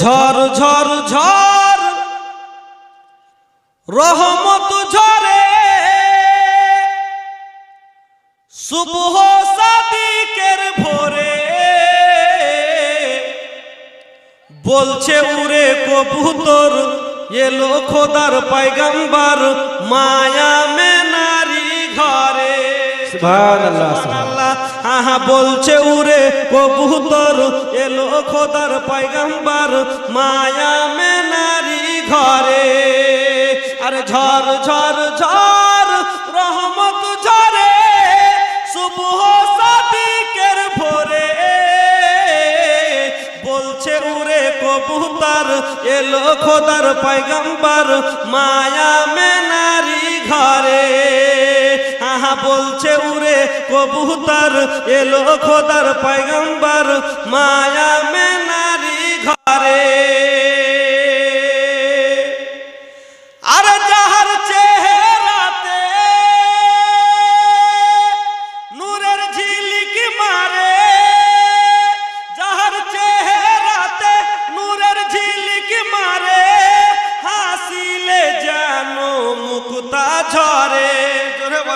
ঝড় ঝড় ঝড় রহমত ঝরে শুভ সাদিকের ভোরে বলছে উড়ে কবুতর এলো খোদার পাইগাম্বার মায়া মে নারী ঘরে সুবহানাল্লাহ, সুবহানাল্লাহ। আহা বলছে উড়ে কবুতর, এলো খোদার পাইগাম্বার, মায়া মে নারী ঘরে। আরে ঝড় ঝড় ঝড়, রহমত ঝরে শুভ সাদিকের ভোরে। বলছে উড়ে কবুতর, এলো খোদার পাইগাম্বার, মায়া কবুতর এলো খোদার পায়গম্বর মায়া মে নারী ঘরে।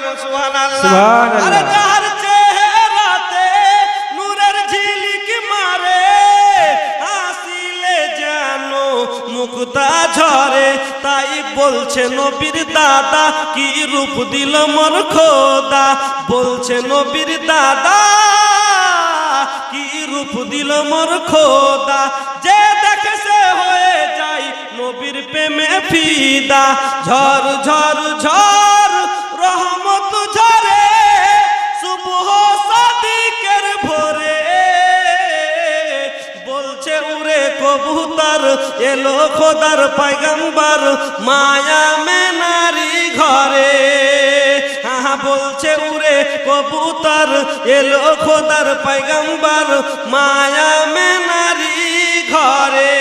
বলেন সুবহানাল্লাহ। সুবহানাল্লাহ। আরে চেহারাতে নূরের ঝিলিক মারে হাসিলে যেন মুক্তা ঝরে তাই বলছে নবীর দাদা কি রূপ দিল মোর খোদা? বলছে নবীর দাদা কি রূপ দিল মোর খোদা? যে দেখে সে হয়ে যায় নবীর প্রেমে ফিদা। ঝড় ঝড় ঝড় কবুতর এলো খোদার পাইগাম্বার মায়া মে নারী ঘরে। হ্যাঁ বলছে উড়ে কবুতর এলো খোদার পাইগাম্বার মায়া মে নারী ঘরে।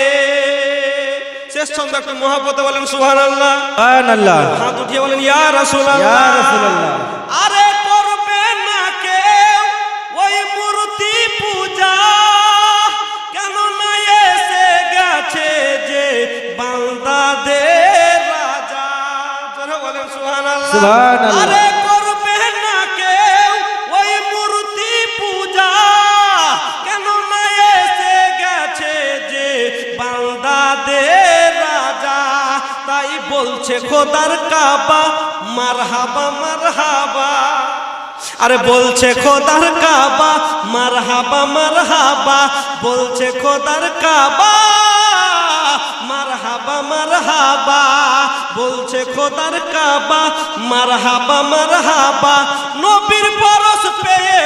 শেষ ছন্দ একটু মহাপতে বলেন সুবহানাল্লাহ। সুবহানাল্লাহ। হাত উঠিয়ে বলেন ইয়া রাসূলুল্লাহ। ইয়া রাসূলুল্লাহ। আরে ওই মূর্তি পূজা। কেন না এসে গেছে যে বান্দাদের রাজা? তাই বলছে খোদার কাবা, মারহাবা মারহাবা। আরে বলছে খোদার কাবা, মারহাবা মারহাবা। বলছে খোদার কাবা, মারহাবা মারহাবা। বলছে খোদার কাবা মারহাবা মারহাবা নবীর পরশ পেয়ে